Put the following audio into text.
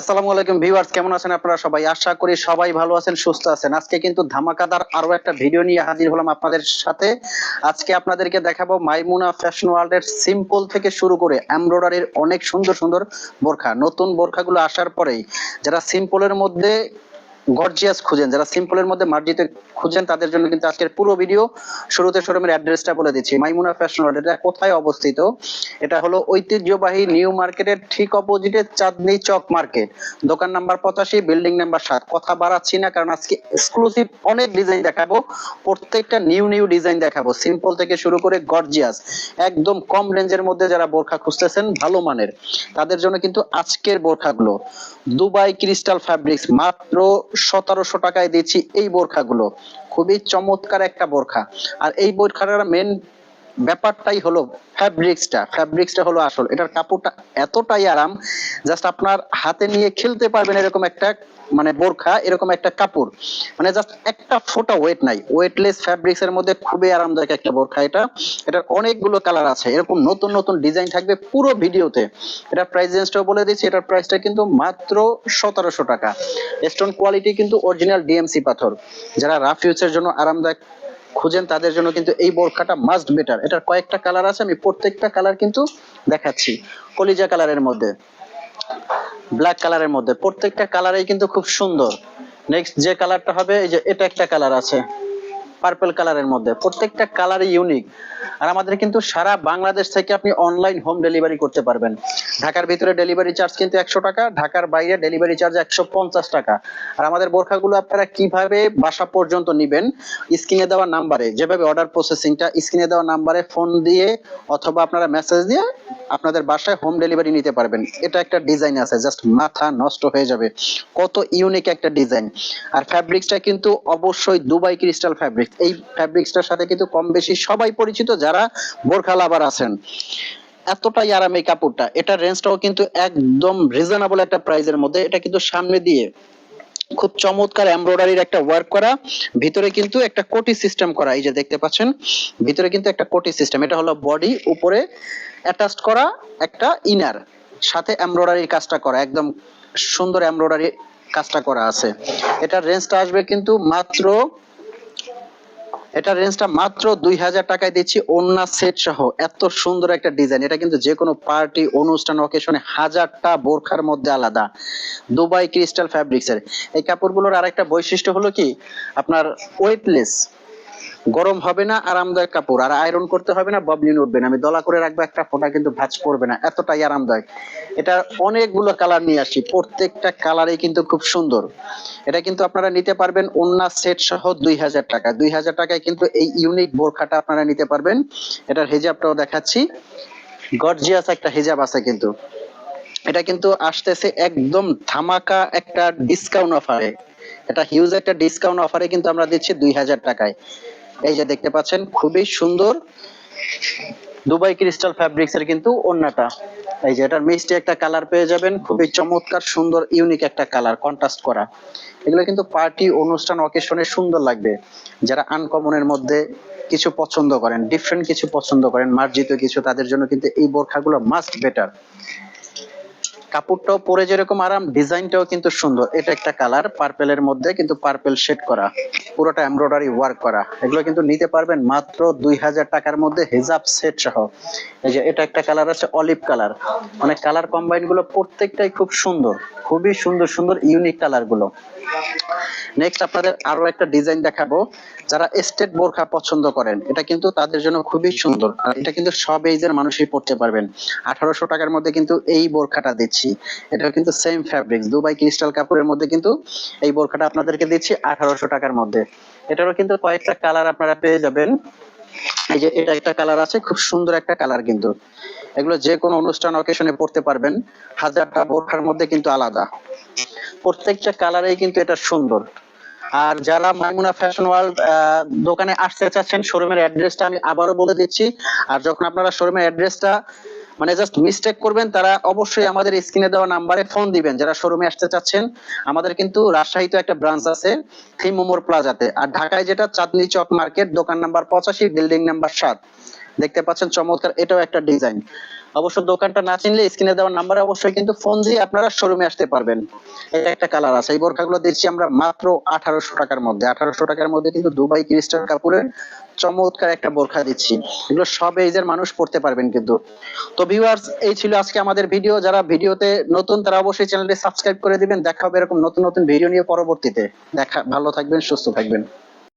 আসসালামু আলাইকুম ভিউয়ার্স, কেমন আছেন আপনারা সবাই? আশা করি সবাই ভালো আছেন, সুস্থ আছেন। আজকে কিন্তু ধামাকাদার আরও একটা ভিডিও নিয়ে হাজির হলাম আপনাদের সাথে। আজকে আপনাদেরকে দেখাবো মাইমুনা ফ্যাশন ওয়ার্ল্ডের সিম্পল থেকে শুরু করে এমব্রয়ডারির অনেক সুন্দর সুন্দর বোরখা। নতুন বোরখাগুলো আসার পরেই যারা সিম্পলের মধ্যে গর্জিয়াস খুঁজেন, যারা সিম্পলের মধ্যে মার্জিত খুঁজেন, তাদের জন্য কিন্তু আজকের পুরো ভিডিও শুরুতে শোরুমের অ্যাড্রেসটা বলে দিচ্ছি। মাইমুনা ফ্যাশন ওয়ার্ল্ড এটা কোথায় অবস্থিত? এটা হলো ঐতিহ্যবাহী নিউ মার্কেটের ঠিক অপোজিটে চাঁদনি চক মার্কেট দোকান নাম্বার পঁচাশি বিল্ডিং নাম্বার সাত। কথা বাড়াচ্ছি না, কারণ আজকে এক্সক্লুসিভ অনেক ডিজাইন দেখাবো। প্রত্যেকটা নিউ নিউ ডিজাইন দেখাবো। সিম্পল থেকে শুরু করে গর্জিয়াস। একদম কম রেঞ্জের মধ্যে যারা বোরখা খুঁজতেছেন, ভালো মানের। তাদের জন্য কিন্তু আজকের বোরখাগুলো। দুবাই ক্রিস্টাল ফ্যাব্রিক্স মাত্র সতেরোশো টাকায় দিচ্ছি এই বোরখাগুলো। খুবই চমৎকার একটা বোরখা। আর এই বোরখাটার মেন ব্যাপারটাই হলো ফ্যাব্রিক্সটা ফ্যাব্রিক্সটা হলো আসল। এটার কাপড়টা এতটাই আরাম জাস্ট আপনার হাতে নিয়ে খেলতে পারবেন এরকম একটা মানে বোরখা, এরকম একটা কাপড়। মানে জাস্ট একটা ফোঁটা ওয়েট নাই। ওয়েটলেস ফ্যাব্রিক্স এর মধ্যে খুবই আরামদায়ক একটা বোরখা এটা। এটার অনেকগুলো কালার আছে। এরকম নতুন নতুন ডিজাইন থাকবে পুরো ভিডিওতে। এটা প্রাইস রেঞ্জটাও বলে দিচ্ছি। এটার প্রাইসটা কিন্তু মাত্র সতেরোশো টাকা। স্টোন কোয়ালিটি কিন্তু অরিজিনাল ডিএমসি পাথর। যারা রাফ ইউজের জন্য আরামদায়ক খুঁজেন, তাদের জন্য কিন্তু এই বোরখাটা মাস্ট বেটার এটার কয়েকটা কালার আছে, আমি প্রত্যেকটা কালার কিন্তু দেখাচ্ছি। কলিজা কালারের মধ্যে ব্ল্যাক কালারের মধ্যে। প্রত্যেকটা কালারই কিন্তু খুব সুন্দর। নেক্সট যে কালারটা হবে, এই যে এটা একটা কালার আছে। পার্পল কালারের মধ্যে। প্রত্যেকটা কালার ইউনিক আর আমাদের কিন্তু সারা বাংলাদেশ থেকে আপনি অনলাইন হোম ডেলিভারি করতে পারবেন। ঢাকার ভিতরে ডেলিভারি চার্জ কিন্তু একশো টাকা, ঢাকার বাইরে ডেলিভারি চার্জ একশো পঞ্চাশ টাকা। আর আমাদের বোরখাগুলো আপনারা কীভাবে বাসা পর্যন্ত নিবেন স্ক্রিনে দেওয়া নাম্বারে যেভাবে অর্ডার প্রসেসিংটা স্ক্রিনে দেওয়া নাম্বারে ফোন দিয়ে অথবা আপনারা মেসেজ দিয়ে আপনাদের বাসায় হোম ডেলিভারি নিতে পারবেন। এটা একটা ডিজাইন আছে জাস্ট মাথা নষ্ট হয়ে যাবে। কত ইউনিক একটা ডিজাইন আর ফ্যাব্রিক্সটা কিন্তু অবশ্যই দুবাই ক্রিস্টাল এই ফ্যাব্রিক্সটার সাথে কিন্তু কম বেশি সবাই পরিচিত যারা বোরখা লাভার আছেন। এতটাই আরাম এই কাপড়টা এটার রেঞ্জটাও কিন্তু একদম রিজনেবল একটা প্রাইসের মধ্যে, এটা কিন্তু সামনে দিয়ে খুব চমৎকার এমব্রয়ডারির একটা ওয়ার্ক করা, ভিতরে কিন্তু একটা কোটি সিস্টেম করা, এই যে দেখতে পাচ্ছেন, ভিতরে কিন্তু একটা কোটি সিস্টেম এটা হলো বডি উপরে অ্যাটাচ করা একটা ইনার সাথে এমব্রয়ডারির কাজটা করা, একদম সুন্দর এমব্রয়ডারি কাজটা করা আছে। এটার রেঞ্জটা আসবে কিন্তু মাত্র এটা রেঞ্জটা মাত্র দুই হাজার টাকায় দিচ্ছি ওন্না সেট সহ। এত সুন্দর একটা ডিজাইন এটা কিন্তু যে কোনো পার্টি অনুষ্ঠান অকেশনে হাজারটা বোরখার মধ্যে আলাদা। দুবাই ক্রিস্টাল ফ্যাব্রিক্সের এই কাপড়গুলোর আরেকটা বৈশিষ্ট্য হলো কি? আপনার ওয়েটলেস গরম হবে না, আরামদায়ক কাপড়। আর আয়রন করতে হবে না ববলিন উঠবে না আমি দলা করে রাখব, একটা ফোঁটা কিন্তু ভাঁজ পড়বে না, এতটাই আরামদায়ক। এটা অনেকগুলো কালার নিয়ে আসি প্রত্যেকটা কালারই কিন্তু খুব সুন্দর। এটা কিন্তু আপনারা নিতে পারবেন অন্য সেট সহ দুই হাজার টাকা। দুই হাজার টাকায় কিন্তু এই ইউনিক বোরখাটা আপনারা নিতে পারবেন। এটার হেজাবটাও দেখাচ্ছি। গর্জিয়াস একটা হেজাব আছে কিন্তু। এটা কিন্তু আসতেছে একদম ধামাকা একটা ডিসকাউন্ট অফারে এটা হিউজ একটা ডিসকাউন্ট অফারে কিন্তু আমরা দিচ্ছি দুই হাজার টাকায়। এই যে দেখতে পাচ্ছেন, খুবই সুন্দর দুবাই ক্রিস্টাল ফ্যাব্রিক্স এর কিন্তু ওন্নাটা। এই যে এটার মিষ্টি একটা কালার পেয়ে যাবেন, খুবই চমৎকার, সুন্দর, ইউনিক একটা কালার কন্ট্রাস্ট করা। এগুলো কিন্তু পার্টি, অনুষ্ঠান অকেশনে সুন্দর লাগবে। যারা আনকমনের মধ্যে কিছু পছন্দ করেন ডিফারেন্ট কিছু পছন্দ করেন, মার্জিত কিছু, তাদের জন্য কিন্তু এই বোরখাগুলো মাস্ট বেটার কাপড়টাও পরে যেরকম আরাম, ডিজাইনটাও কিন্তু সুন্দর। এটা একটা কালার, পার্পেলের মধ্যে কিন্তু পার্পেল শেড করা। পুরোটা এমব্রয়ডারি ওয়ার্ক করা। এগুলো কিন্তু নিতে পারবেন মাত্র দুই হাজার টাকার মধ্যে হেজাব সেট সহ। এই যে এটা একটা কালার আছে অলিভ কালার। মানে কালার কম্বাইনগুলো প্রত্যেকটাই খুব সুন্দর। খুবই সুন্দর সুন্দর ইউনিক কালারগুলো। নেক্সট আপনাদের আরও একটা ডিজাইন দেখাবো। যারা স্টেট বোরখা পছন্দ করেন, এটা কিন্তু তাদের জন্য খুবই সুন্দর। আর এটা কিন্তু সব এজের মানুষই পড়তে পারবেন। আঠারোশো টাকার মধ্যে কিন্তু এই বোরখাটা দিচ্ছি। এটা কিন্তু সেম ফ্যাব্রিক্স দুবাই ক্রিস্টাল কাপড়ের মধ্যে কিন্তু এই বোরখাটা আপনাদেরকে দিচ্ছি আঠারোশো টাকার মধ্যে। এটারও কিন্তু কয়েকটা কালার আপনারা পেয়ে যাবেন। এই যে এটা একটা কালার আছে, খুব সুন্দর একটা কালার কিন্তু। এগুলো যে কোনো অনুষ্ঠান অকেশনে পড়তে পারবেন। হাজারটা বোরখার মধ্যে কিন্তু আলাদা। প্রত্যেকটা কালারেই কিন্তু এটা সুন্দর। আর যারা মাইমুনা ফ্যাশন ওয়ার্ল্ড দোকানে আসতে চাচ্ছেন শোরুমের অ্যাড্রেসটা আমি আবারও বলে দিচ্ছি। আর যখন আপনারা শোরুমের অ্যাড্রেসটা মানে জাস্ট মিস্টেক করবেন, তারা অবশ্যই আমাদের স্ক্রিনে দেওয়া নাম্বারে ফোন দিবেন। যারা শোরুমে আসতে চাচ্ছেন, আমাদের কিন্তু রাজশাহীতে একটা ব্রাঞ্চ আছে থিম মোমোর প্লাজাতে আর ঢাকায় যেটা, চাঁদনি চক মার্কেট, দোকান নাম্বার পঁচাশি বিল্ডিং নাম্বার সাত। দেখতে পাচ্ছেন চমৎকার, এটাও একটা ডিজাইন। অবশ্য দোকানটা না চিনলে স্ক্রিনে দেওয়ার নাম্বারে অবশ্যই কিন্তু ফোন দিয়ে আপনারা শোরুমে আসতে পারবেন। এটা একটা কালার আছে, এই বোরখাগুলো দিচ্ছি আমরা মাত্র আঠারোশো টাকার মধ্যে। আঠারোশো টাকার মধ্যে কিন্তু দুবাই ক্রিস্টাল কাপুরের চমৎকার একটা বোরখা দিচ্ছি। এগুলো সব এজের মানুষ পড়তে পারবেন কিন্তু। তো ভিউয়ার্স এই ছিল আজকে আমাদের ভিডিও। যারা ভিডিওতে নতুন, তারা অবশ্যই চ্যানেলটি সাবস্ক্রাইব করে দিবেন। দেখা হবে এরকম নতুন নতুন ভিডিও নিয়ে পরবর্তীতে। দেখা, ভালো থাকবেন, সুস্থ থাকবেন।